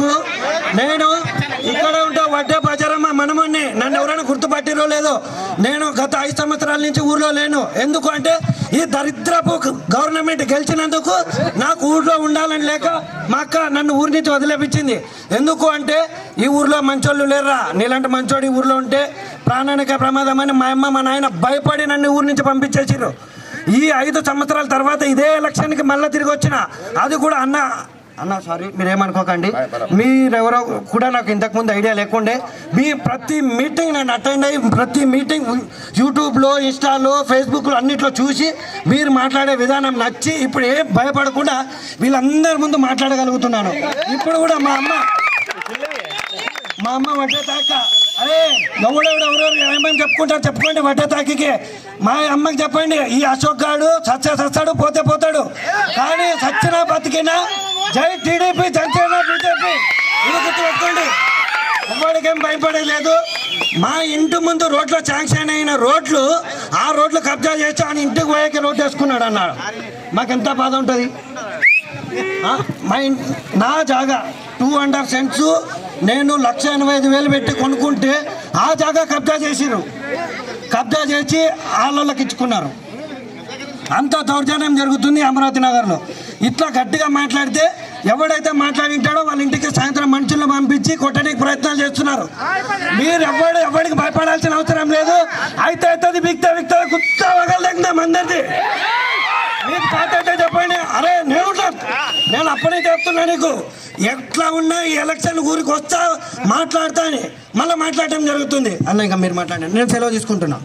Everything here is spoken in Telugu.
వరకు నేను ఇక్కడ ఉంటే వడ్డే బజారమ్మ మనమని నన్ను ఎవరైనా గుర్తుపట్టిరో లేదో నేను గత ఐదు సంవత్సరాల నుంచి ఊర్లో లేను. ఎందుకు అంటే ఈ దరిద్రపు గవర్నమెంట్ గెలిచినందుకు నాకు ఊర్లో ఉండాలని లేక మా అక్క నన్ను ఊరి నుంచి వదిలేపించింది. ఎందుకు అంటే ఈ ఊర్లో మంచోళ్ళు లేరురా. నీలాంటి మంచోడు ఈ ఊర్లో ఉంటే ప్రాణానికి ప్రమాదం అని మా అమ్మ మా నాయన భయపడి నన్ను ఊరి నుంచి పంపించేసిర్రు. ఈ ఐదు సంవత్సరాల తర్వాత ఇదే ఎలక్షన్కి మళ్ళీ తిరిగి వచ్చిన అది కూడా అన్న అన్న సారీ మీరేమనుకోకండి. మీరెవరో కూడా నాకు ఇంతకుముందు ఐడియా లేకుండే. మీ ప్రతి మీటింగ్ నేను అటెండ్ అయ్యి ప్రతి మీటింగ్ యూట్యూబ్లో ఇన్స్టాలో ఫేస్బుక్లో అన్నిట్లో చూసి మీరు మాట్లాడే విధానం నచ్చి ఇప్పుడు ఏం భయపడకుండా వీళ్ళందరి ముందు మాట్లాడగలుగుతున్నాను. ఇప్పుడు కూడా మా అమ్మ మా అమ్మ వడ్డే తాక. అరే ఎవడెవడు ఎవరెవరు ఏమేమి చెప్పుకుంటారు చెప్పుకోండి వడ్డే తాకికి. మా అమ్మకి చెప్పండి ఈ అశోక్ గాడు చచ్చే చస్తాడు పోతే పోతాడు. కానీ చచ్చినా బతికినా జై టీడీపీ జనసేన బీజేపీ. ఇది గుర్తుపెట్టుకోండి ఎవరికేం భయపడలేదు మా ఇంటి ముందు రోడ్లో శాంక్షన్ అయిన రోడ్లు ఆ రోడ్లు కబ్జా చేసి ఆయన ఇంటికి పోయాక రోడ్ వేసుకున్నాడు అన్నాడు మాకెంత బాధ ఉంటుంది? మా నా జాగా టూ హండ్రెడ్ సెంట్స్ నేను లక్ష ఎనభై ఐదు వేలు పెట్టి కొనుక్కుంటే ఆ జాగా కబ్జా చేసిరు కబ్జా చేసి వాళ్ళకి ఇచ్చుకున్నారు. అంత దౌర్జన్యం జరుగుతుంది అమరావతి నగర్లో. ఇట్లా గట్టిగా మాట్లాడితే ఎవడైతే మాట్లాడింటాడో వాళ్ళ ఇంటికి సాయంత్రం మనుషులను పంపించి కొట్టడానికి ప్రయత్నాలు చేస్తున్నారు మీరు ఎవడు ఎవరికి భయపడాల్సిన అవసరం లేదు అయితే అవుతుంది బిక్తా బిక్తా గుత్త వగలదగ్దాం అందరిది మీకు తాత అయితే చెప్పండి అరే నేను నేను అప్పుడే చెప్తున్నా నీకు ఎట్లా ఉన్నా ఈ ఎలక్షన్ ఊరికి వస్తా మాట్లాడతా అని మళ్ళీ మాట్లాడటం జరుగుతుంది అన్న ఇంకా మీరు మాట్లాడండి నేను సెలవు తీసుకుంటున్నా